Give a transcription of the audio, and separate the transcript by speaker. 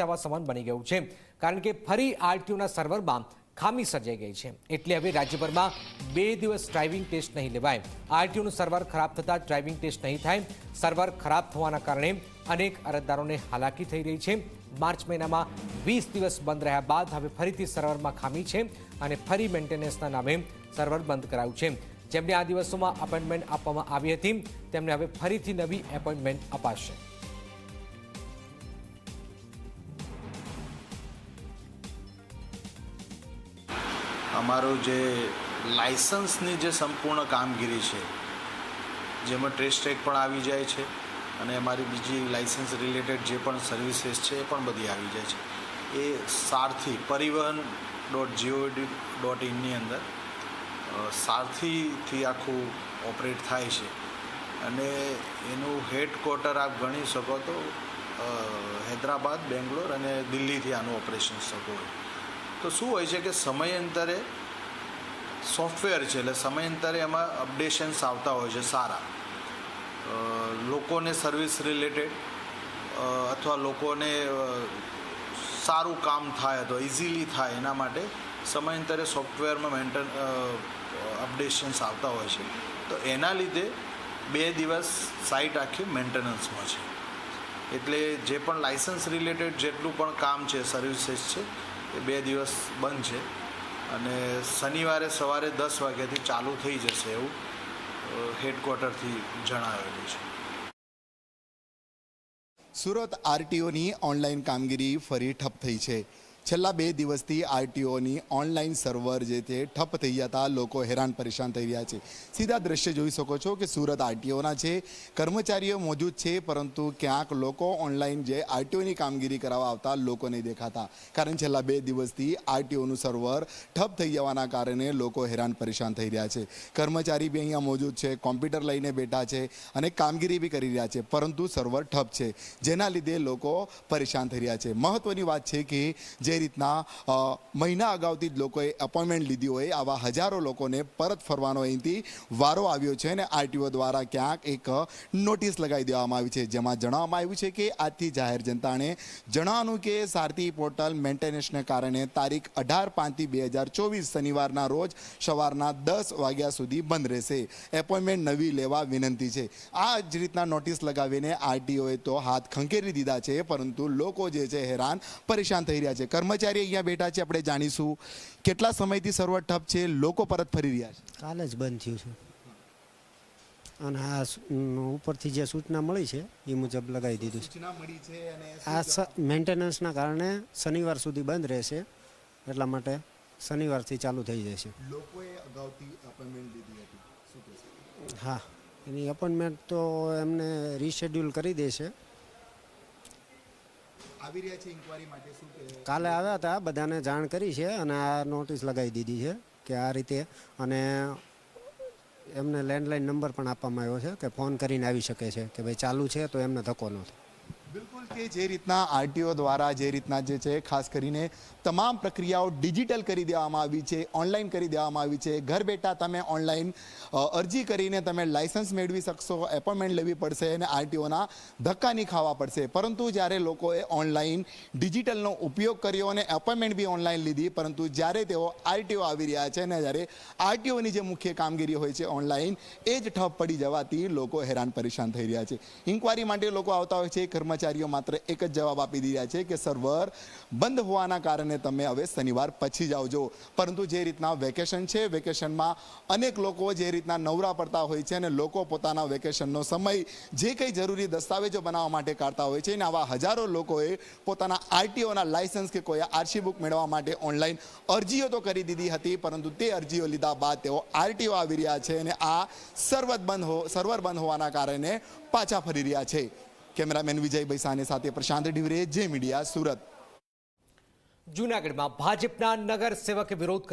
Speaker 1: મચાવવા સમાન બની ગયું છે. કારણ કે ફરી આરટીઓના સર્વરમાં ખામી સર્જાઈ ગઈ છે. એટલે હવે રાજ્યભરમાં બે દિવસ ડ્રાઇવિંગ ટેસ્ટ નહીં લેવાય. આરટીઓનું સર્વર ખરાબ થતાં ડ્રાઇવિંગ ટેસ્ટ નહીં થાય. સર્વર ખરાબ થવાના કારણે અનેક અરજદારોને હાલાકી થઈ રહી છે. માર્ચ મહિનામાં વીસ દિવસ બંધ રહ્યા બાદ હવે ફરીથી સર્વરમાં ખામી છે અને ફરી મેન્ટેનન્સના નામે સર્વર બંધ કરાયું છે. જેમને આ દિવસોમાં અપોઇન્ટમેન્ટ આપવામાં આવી હતી, તેમને હવે ફરીથી નવી એપોઇન્ટમેન્ટ અપાશે.
Speaker 2: અમારું જે લાયસન્સની જે સંપૂર્ણ કામગીરી છે, જેમાં ટ્રેસ ટ્રેક પણ આવી જાય છે અને અમારી બીજી લાઇસન્સ રિલેટેડ જે પણ સર્વિસીસ છે એ પણ બધી આવી જાય છે. એ સારથી પરિવહન ડોટ જીઓડી ડોટ ઇનની અંદર સારથીથી આખું ઓપરેટ થાય છે. અને એનું હેડક્વાર્ટર આપ ગણી શકો તો હૈદરાબાદ, બેંગ્લોર અને દિલ્હીથી આનું ઓપરેશન થતું હોય. તો શું હોય છે કે સમયાંતરે સોફ્ટવેર છે એટલે સમયાંતરે એમાં અપડેશન્સ આવતા હોય છે સારા. લોકોને સર્વિસ રિલેટેડ અથવા લોકોને સારું કામ થાય તો ઇઝીલી થાય એના માટે સમયાંતરે સોફ્ટવેરમાં મેન્ટેન અપડેશન્સ આવતા હોય છે. તો એના લીધે બે દિવસ સાઇટ આખી મેન્ટેનન્સમાં છે. એટલે જે પણ લાઇસન્સ રિલેટેડ જેટલું પણ કામ છે, સર્વિસીસ છે બે દિવસ બંધ છે. અને શનિવારે સવારે દસ વાગ્યાથી ચાલુ થઈ જશે એવું હેડક્વાર્ટરથી જણાવેલું છે.
Speaker 3: સુરત આરટીઓની ઓનલાઈન કામગીરી ફરી ઠપ થઈ છે. છેલ્લા બે દિવસથી આરટીઓની ઓનલાઈન સર્વર જે છે, ઠપ થઈ જતા લોકો હેરાન પરેશાન થઈ રહ્યા છે. સીધા દ્રશ્ય જોઈ શકો છો કે સુરત આરટીઓના છે, કર્મચારીઓ મોજૂદ છે, પરંતુ ક્યાંક લોકો ઓનલાઈન જે આરટીઓની કામગીરી કરાવવા આવતા લોકો નહીં દેખાતા. કારણ છેલ્લા બે દિવસથી આરટીઓનું સર્વર ઠપ થઈ જવાના કારણે લોકો હેરાન પરેશાન થઈ રહ્યા છે. કર્મચારી બી અહીંયા મોજૂદ છે, કોમ્પ્યુટર લઈને બેઠા છે અને કામગીરી બી કરી રહ્યા છે, પરંતુ સર્વર ઠપ છે. જેના લીધે લોકો પરેશાન થઈ રહ્યા છે. મહત્વની વાત છે કે જે રીતના મહિના અગાઉથી જ લોકોએ અપોઇન્ટમેન્ટ લીધી હોય આવા હજારો લોકોને પરત ફરવાનો અહીંથી વારો આવ્યો છે અને આરટીઓ દ્વારા ક્યાંક એક નોટિસ લગાવી દેવામાં આવી છે. જેમાં જણાવવામાં આવ્યું છે કે આજથી જાહેર જનતાને જણાવવાનું કે સારથી પોર્ટલ મેન્ટેનન્સને કારણે તારીખ અઢાર પાંચથી બે હજાર ચોવીસ શનિવારના રોજ સવારના દસ વાગ્યા સુધી બંધ રહેશે. એપોઇન્ટમેન્ટ નવી લેવા વિનંતી છે. આ જ રીતના નોટિસ લગાવીને આરટીઓએ તો હાથ ખંખેરી દીધા છે, પરંતુ લોકો જે છે હેરાન પરેશાન થઈ રહ્યા છે. કર્મચારી અહીંયા બેઠા છે આપણે જાણીશું. કેટલા સમયથી સર્વર ઠપ છે લોકો પરત ફરી રહ્યા છે.
Speaker 4: કાલે જ બંધ થયું છે. અને આ ઉપરથી જે સૂચના મળી છે એ મુજબ લગાવી દીધું છે. આ મેન્ટેનન્સના કારણે શનિવાર સુધી બંધ રહેશે. એટલા માટે શનિવારથી ચાલુ થઈ જશે.
Speaker 3: લોકોએ અગાઉથી અપોઇન્ટમેન્ટ લીધી હતી.
Speaker 4: હા. એની અપોઇન્ટમેન્ટ તો એમને રીશેડ્યુલ કરી દેશે.
Speaker 3: આવી રહ્યા છે ઇન્કવાયરી માટે શું
Speaker 4: કાલે આવ્યા હતા, બધાને જાણ કરી છે અને આ નોટિસ લગાવી દીધી છે કે આ રીતે અને એમને લેન્ડલાઇન નંબર પણ આપવામાં આવ્યો છે કે ફોન કરીને આવી શકે છે કે ભાઈ ચાલુ છે તો એમને ધક્કો ન થાય.
Speaker 3: બિલકુલ કે જે રીતના આરટીઓ દ્વારા જે રીતના જે છે, ખાસ કરીને તમામ પ્રક્રિયાઓ ડિજિટલ કરી દેવામાં આવી છે, ઓનલાઈન કરી દેવામાં આવી છે. ઘર બેઠા તમે ઓનલાઈન અરજી કરીને તમે લાયસન્સ મેળવી શકશો, એપોઇન્ટમેન્ટ લેવી પડશે અને આરટીઓના ધક્કા નહીં ખાવા પડશે. પરંતુ જ્યારે લોકોએ ઓનલાઈન ડિજિટલનો ઉપયોગ કર્યો અને એપોઇન્ટમેન્ટ બી ઓનલાઈન લીધી, પરંતુ જ્યારે તેઓ આરટીઓ આવી રહ્યા છે અને જ્યારે આરટીઓની જે મુખ્ય કામગીરી હોય છે ઓનલાઈન, એ જ ઠપ પડી જવાથી લોકો હેરાન પરેશાન થઈ રહ્યા છે. ઇન્કવાયરી માટે લોકો આવતા હોય છે કર્મચારીઓ માત્ર એક જ જવાબ આપી દીધા છે કે સર્વર બંધ હોવાના કારણે તમે હવે શનિવાર પછી જ આવજો. પરંતુ જે રીતના વેકેશન છે, વેકેશનમાં અનેક લોકો જે રીતના નવરા પડતા હોય છે અને લોકો પોતાના વેકેશનનો સમય જે કંઈ જરૂરી દસ્તાવેજો બનાવવા માટે કાઢતા હોય છે અને આવા હજારો લોકોએ પોતાના આરટીઓના લાયસન્સ કે કોઈ આરસી બુક મેળવવા માટે ઓનલાઈન અરજીઓ તો કરી દીધી હતી, પરંતુ તે અરજીઓ લીધા બાદ તેઓ આરટીઓ આવી રહ્યા છે અને આ સર્વર બંધ હો, સર્વર બંધ હોવાના કારણે પાછા ફરી રહ્યા છે. કેમેરામેન વિજય બૈસાની સાથે પ્રશાંત ડિવરે જે મીડિયા સુરત.
Speaker 1: જૂનાગઢમાં ભાજપના નગર સેવક વિરોધ